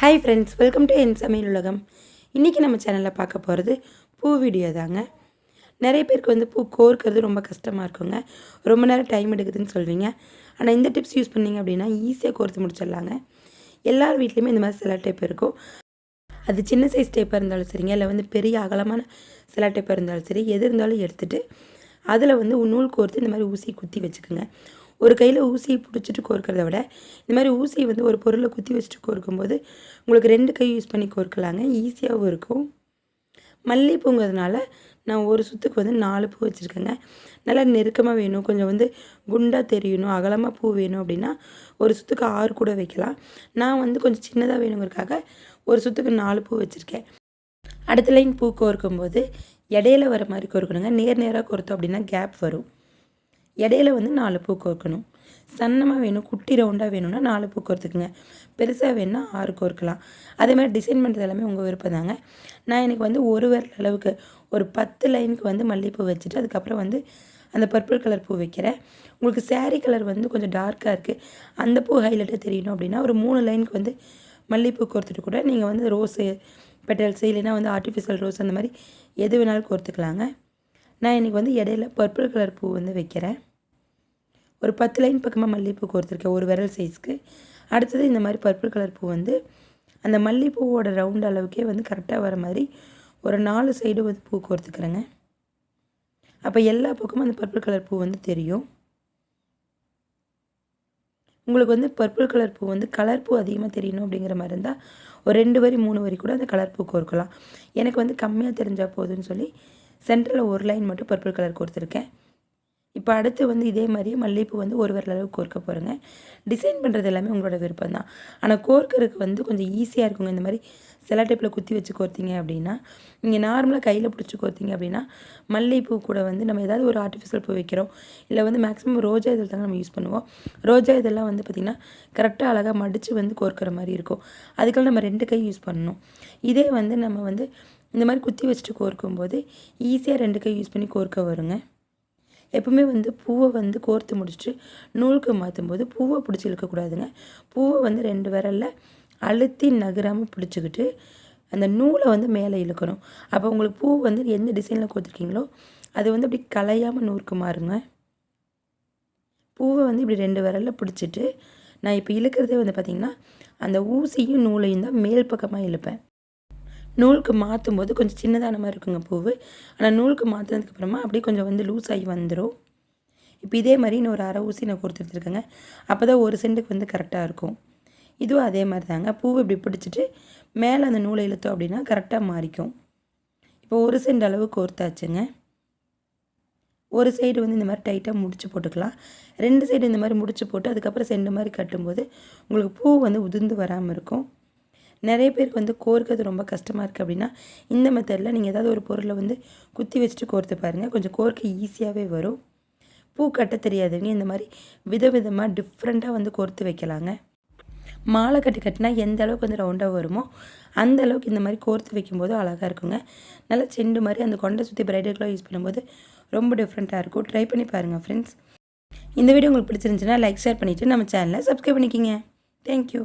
Hi friends welcome to என் சமையல் உலகம். இன்றைக்கி நம்ம சேனலில் பார்க்க போகிறது பூ வீடியோ தாங்க. நிறைய பேருக்கு வந்து பூ கோர்க்கிறது ரொம்ப கஷ்டமாக இருக்குங்க. ரொம்ப நேரம் டைம் எடுக்குதுன்னு சொல்வீங்க ஆனால் இந்த டிப்ஸ் யூஸ் பண்ணீங்க அப்படின்னா ஈஸியாக கோர்த்து முடிச்சிடலாங்க. எல்லார் வீட்லேயுமே இந்த மாதிரி சில டைப் இருக்கும். அது சின்ன சைஸ் டேப்பாக இருந்தாலும் சரிங்க இல்லை வந்து பெரிய அகலமான சில டேப்பாக இருந்தாலும் சரி எது இருந்தாலும் எடுத்துகிட்டு அதில் வந்து நூல் கோர்த்து இந்த மாதிரி ஊசி குத்தி வச்சுக்கோங்க. ஒரு கையில் ஊசியை பிடிச்சிட்டு கோர்க்கிறத விட இந்த மாதிரி ஊசியை வந்து ஒரு பொருளை குத்தி வச்சுட்டு கோர்க்கும்போது உங்களுக்கு ரெண்டு கை யூஸ் பண்ணி கோர்க்கலாங்க. ஈஸியாகவும் இருக்கும். மல்லிகைப்பூங்கிறதுனால நான் ஒரு சுத்துக்கு வந்து நாலு பூ வச்சுருக்கேங்க. நல்லா நெருக்கமாக வேணும். கொஞ்சம் வந்து குண்டாக தெரியணும் அகலமாக பூ வேணும் அப்படின்னா ஒரு சுத்துக்கு ஆறு கூட வைக்கலாம். நான் வந்து கொஞ்சம் சின்னதாக வேணுங்கிறதுக்காக ஒரு சுத்துக்கு நாலு பூ வச்சுருக்கேன். அடுத்த லைன் பூ கோர்க்கும்போது இடையில வர மாதிரி கோர்க்கணுங்க. நேர் நேராக கோர்த்தோம் அப்படின்னா கேப் வரும். இடையில வந்து நாலு பூ கோர்க்கணும். சன்னமாக வேணும் குட்டி ரவுண்டாக வேணும்னா நாலு பூ கோர்த்துக்குங்க. பெருசாக வேணும்னா ஆறு கோர்க்கலாம். அதேமாதிரி டிசைன் பண்ணுறது எல்லாமே உங்கள் விருப்பம் தாங்க. நான் எனக்கு வந்து ஒரு விரல் அளவுக்கு ஒரு பத்து லைனுக்கு வந்து மல்லிகைப்பூ வச்சுட்டு அதுக்கப்புறம் வந்து அந்த பர்பிள் கலர் பூ வைக்கிறேன். உங்களுக்கு சேரீ கலர் வந்து கொஞ்சம் டார்க்காக இருக்குது அந்த பூ ஹைலைட்டாக தெரியணும் அப்படின்னா ஒரு மூணு லைனுக்கு வந்து மல்லிகைப்பூ கோர்த்துட்டு கூட நீங்கள் வந்து ரோஸு பெட்டல்ஸு இல்லைன்னா வந்து ஆர்டிஃபிஷியல் ரோஸ் அந்த மாதிரி எது வேணாலும் கோர்த்துக்கலாங்க. நான் இன்றைக்கி வந்து இடையில பர்பிள் கலர் பூ வந்து வைக்கிறேன். ஒரு பத்து லைன் பக்கமாக மல்லிகைப்பூ கோர்த்துருக்கேன் ஒரு விரல் சைஸ்க்கு அடுத்தது இந்த மாதிரி பர்பிள் கலர் பூ வந்து அந்த மல்லிகைப்பூவோட ரவுண்ட் அளவுக்கே வந்து கரெக்டாக வர மாதிரி ஒரு நாலு சைடு வந்து பூ கோர்த்துக்கிறேங்க அப்போ எல்லா பக்கமும் அந்த பர்பிள் கலர் பூ வந்து தெரியும். உங்களுக்கு வந்து பர்பிள் கலர் பூ வந்து கலர் பூ அதிகமாக தெரியணும் அப்படிங்கிற மாதிரி இருந்தால் ஒரு ரெண்டு வரி மூணு வரி கூட அந்த கலர் பூ கோர்க்கலாம். எனக்கு வந்து கம்மியாக தெரிஞ்சால் போதும்னு சொல்லி சென்டரில் ஒரு லைன் மட்டும் பர்பிள் கலர் கொடுத்துருக்கேன். இப்போ அடுத்து வந்து இதே மாதிரியே மல்லிகைப்பூ வந்து ஒரு விரல் அளவு கோர்க்க போகிறேங்க டிசைன் பண்ணுறது எல்லாமே உங்களோட விருப்பம் தான் ஆனால் கோர்க்கறதுக்கு வந்து கொஞ்சம் ஈஸியாக இருக்குங்க. இந்த மாதிரி சில டைப்பில் குத்தி வச்சு கோர்த்திங்க அப்படின்னா நீங்கள் நார்மலாக கையில் பிடிச்சி கோர்த்திங்க அப்படின்னா மல்லிகைப்பூ கூட வந்து நம்ம ஏதாவது ஒரு ஆர்டிஃபிஷியல் பூ வைக்கிறோம். இல்லை வந்து மேக்ஸிமம் ரோஜா இதழ் தாங்க நம்ம யூஸ் பண்ணுவோம். ரோஜா இதெல்லாம் வந்து பார்த்திங்கன்னா கரெக்டாக அழகாக மடித்து வந்து கோர்க்கிற மாதிரி இருக்கும். அதுக்கெல்லாம் நம்ம ரெண்டு கை யூஸ் பண்ணணும். இதே வந்து நம்ம வந்து இந்த மாதிரி குத்தி வச்சுட்டு கோர்க்கும்போது ஈஸியாக ரெண்டு கை யூஸ் பண்ணி கோர்க்க வருங்க. எப்பவுமே வந்து பூவை வந்து கோர்த்து முடிச்சுட்டு நூலுக்கு மாற்றும் போது பூவை பிடிச்சி இழுக்கக்கூடாதுங்க பூவை வந்து ரெண்டு விரலில் அழுத்தி நகராமல் பிடிச்சிக்கிட்டு அந்த நூலை வந்து மேலே இழுக்கணும். அப்போ உங்களுக்கு பூ வந்து எந்த டிசைனில் கோர்த்துருக்கீங்களோ அது வந்து அப்படி கலையாமல் நூறுக்கு மாறுங்க. பூவை வந்து இப்படி ரெண்டு விரலில் பிடிச்சிட்டு நான் இப்போ இழுக்கிறதே வந்து பார்த்திங்கன்னா அந்த ஊசியும் நூலையும் தான் மேல் பக்கமாக இழுப்பேன். நூலுக்கு மாற்றும் போது கொஞ்சம் சின்னதான மாதிரி இருக்குங்க பூவு. ஆனால் நூலுக்கு மாற்றினதுக்கப்புறமா அப்படியே கொஞ்சம் வந்து லூஸ் ஆகி வந்துடும் இப்போ இதே மாதிரி இன்னும் ஒரு அரை ஊசி நான் கொடுத்து எடுத்துருக்கேங்க. அப்போ தான் ஒரு சென்ட்டுக்கு வந்து கரெக்டாக இருக்கும். இதுவும் அதே மாதிரி தாங்க. பூவை இப்படி பிடிச்சிட்டு மேலே அந்த நூலை இழுத்தோம் அப்படின்னா கரெக்டாக மாறிக்கும். இப்போ ஒரு சென்ட் அளவு கோர்த்தாச்சுங்க. ஒரு சைடு வந்து இந்த மாதிரி டைட்டாக முடிச்சு போட்டுக்கலாம். ரெண்டு சைடு இந்த மாதிரி முடிச்சு போட்டு அதுக்கப்புறம் செண்டு மாதிரி கட்டும்போது உங்களுக்கு பூ வந்து உதிர்ந்து வராமல் இருக்கும். நிறைய பேருக்கு வந்து கோர்க்கிறது ரொம்ப கஷ்டமாக இருக்குது அப்படின்னா இந்த மெத்தடில் நீங்கள் ஏதாவது ஒரு பொருளை வந்து குத்தி வச்சுட்டு கோர்த்து பாருங்கள் கொஞ்சம் கோர்க்க ஈஸியாகவே வரும். பூ கட்ட தெரியாதுங்க இந்த மாதிரி விதவிதமாக டிஃப்ரெண்ட்டாக வந்து கோர்த்து வைக்கலாங்க. மாலை கட்டி கட்டினா எந்த அளவுக்கு வந்து ரவுண்டாக வருமோ அந்த அளவுக்கு இந்த மாதிரி கோர்த்து வைக்கும்போது அழகாக இருக்குங்க. நல்லா செண்டு மாதிரி அந்த கொண்டை சுற்றி பிரைடலுக்குலாம் யூஸ் பண்ணும்போது ரொம்ப டிஃப்ரெண்ட்டாக இருக்கும். ட்ரை பண்ணி பாருங்கள் ஃப்ரெண்ட்ஸ் இந்த வீடியோ உங்களுக்கு பிடிச்சிருந்துச்சுன்னா லைக் ஷேர் பண்ணிவிட்டு நம்ம சேனலை சப்ஸ்கிரைப் பண்ணிக்கிங்க. தேங்க்யூ